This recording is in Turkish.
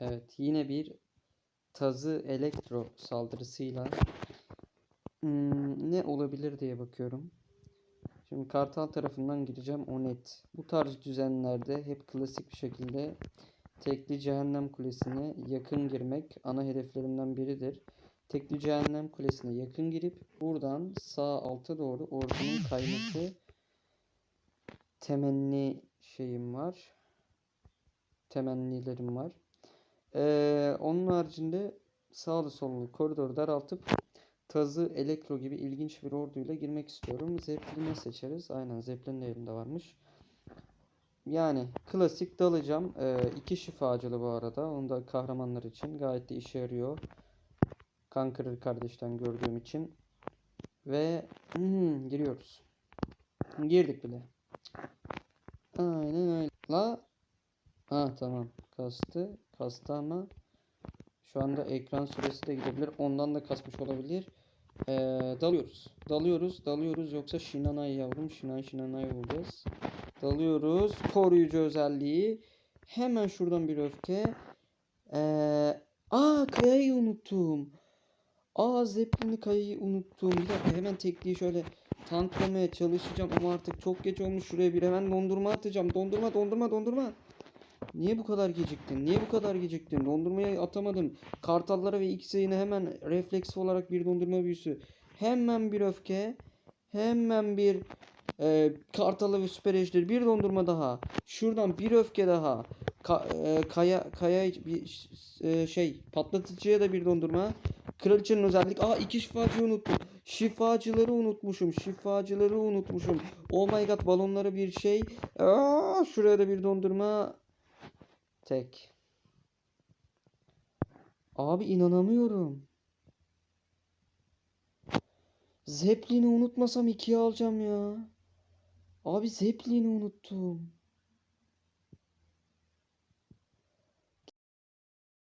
Evet yine bir tazı elektro saldırısıyla hmm, ne olabilir diye bakıyorum. Şimdi Kartal tarafından gireceğim o net. Bu tarz düzenlerde hep klasik bir şekilde tekli cehennem kulesine yakın girmek ana hedeflerimden biridir. Tekli cehennem kulesine yakın girip buradan sağ alta doğru ordunun kayması temenni şeyim var. Temennilerim var. Ee, onun haricinde sağlı sollu koridor daraltıp Tazı, Elektro gibi ilginç bir orduyla girmek istiyorum. Zeppelin'i seçeriz. Aynen Zeppelin de elimde varmış. Yani klasik dalacağım. Ee, iki şifacılı bu arada. Onu da kahramanlar için gayet de işe yarıyor. Kan kırır kardeşten gördüğüm için. Ve hmm, giriyoruz. Girdik bile. Aynen öyle. La. Ha tamam. Kastı. Kastı ama şu anda ekran süresi de gidebilir. Ondan da kasmış olabilir. Ee, dalıyoruz. Dalıyoruz. Dalıyoruz. Yoksa Shinanay yavrum. Shinan Shinanay olacağız. Dalıyoruz. Koruyucu özelliği. Hemen şuradan bir öfke. Ee, aa kayayı unuttum. Aa Zeppelin'i kayayı unuttum. Bir dakika hemen tekliği şöyle tanklamaya çalışacağım ama artık çok geç olmuş. Şuraya bir hemen dondurma atacağım. Dondurma dondurma dondurma. Niye bu kadar geciktin? Niye bu kadar geciktin? Dondurmayı atamadım. Kartallara ve X'e yine hemen refleks olarak bir dondurma büyüsü. Hemen bir öfke. Hemen bir e, kartalı ve süper ejder. Bir dondurma daha. Şuradan bir öfke daha. Ka- e, kaya kaya bir e, şey patlatıcıya da bir dondurma. Kraliçenin özellik. Aa iki şifacıyı unuttum. Şifacıları unutmuşum. Şifacıları unutmuşum. Oh my god balonlara bir şey. Aa, şuraya da bir dondurma. Tek. Abi inanamıyorum. Zeppelin'i unutmasam ikiye alacağım ya. Abi Zeppelin'i unuttum.